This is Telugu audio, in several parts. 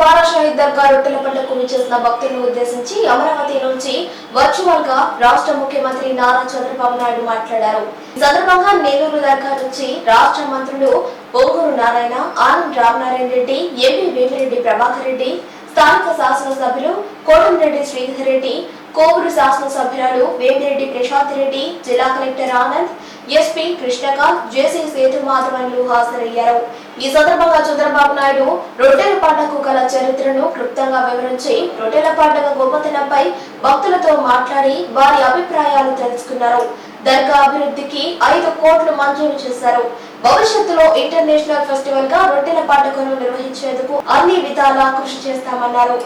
బారా షాహిద్ దర్గా రొట్టెల పండుగకు విచ్చేసిన భక్తులను ఉద్దేశించి అమరావతి నుంచి వర్చువల్గా రాష్ట్ర ముఖ్యమంత్రి నారా చంద్రబాబు నాయుడు మాట్లాడారు. ఈ సందర్భంగా నెల్లూరు దర్గా నుంచి రాష్ట్ర మంత్రులు బొంగూరు నారాయణ ఆనంద్ రామనారాయణ రెడ్డి ఎంపీ వేమిరెడ్డి ప్రభాకర్ రెడ్డి స్థానిక శాసనసభ్యులు కోటంరెడ్డి శ్రీధర్ రెడ్డి కోవూరు శాసనసభ్యురాలు వేమిరెడ్డి ప్రశాంత్ రెడ్డి జిల్లా collector Anand SP Krishnakanth JC సేతుమాధవన్లు హాజరయ్యారు. ఈ సందర్భంగా చంద్రబాబు నాయుడు రొట్టెల పండుగకు గల చరిత్రను క్లుప్తంగా వివరించి రొట్టెల పండుగ గొప్పతనంపై భక్తులతో మాట్లాడి వారి అభిప్రాయాలు తెలుసుకున్నారు. దర్గా అభివృద్ధికి ఐదు కోట్లు మంజూరు చేశారు. భవిష్యత్తులో ఇంటర్నేషనల్ ఫెస్టివల్గా రొట్టెల పండుగను నిర్వహించేందుకు అన్ని విధాలా కృషి చేస్తామన్నారు.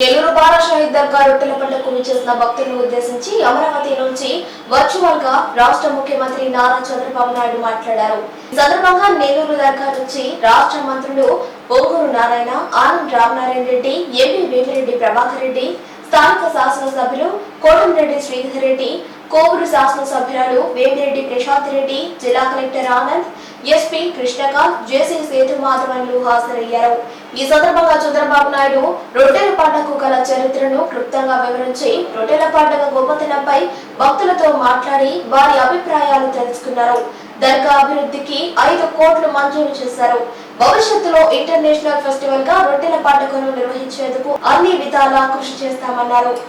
ఏలూరు బారా షాహిద్ దర్గా రొట్టెల పండుగకు విచ్చేసిన భక్తులను ఉద్దేశించి అమరావతి నుంచి వర్చువల్గా రాష్ట్ర ముఖ్యమంత్రి నారా చంద్రబాబు నాయుడు మాట్లాడారు. ఈ సందర్భంగా నెల్లూరు దర్గా నుంచి రాష్ట్ర మంత్రులు బొంగూరు నారాయణ ఆనంద్ రామనారాయణ రెడ్డి ఎంపీ వేమిరెడ్డి ప్రభాకర్ రెడ్డి స్థానిక శాసనసభ్యులు కోటంరెడ్డి శ్రీధర్ రెడ్డి కోవూరు శాసనసభ్యురాలు వేమిరెడ్డి ప్రశాంత్ రెడ్డి జిల్లా collector Anand SP Krishnakanth JC Sethu మాధవన్లు హాజరయ్యారు. ఈ సందర్భంగా చంద్రబాబు నాయుడు రొట్టెల పండుగకు గల చరిత్రను క్లుప్తంగా వివరించి రొట్టెల పండుగ గొప్పతనంపై భక్తులతో మాట్లాడి వారి అభిప్రాయాలు తెలుసుకున్నారు. దర్గా అభివృద్ధికి ఐదు కోట్లు మంజూరు చేశారు. భవిష్యత్తులో ఇంటర్నేషనల్ ఫెస్టివల్గా రొట్టెల పండుగను నిర్వహించేందుకు అన్ని విధాలా కృషి చేస్తామన్నారు.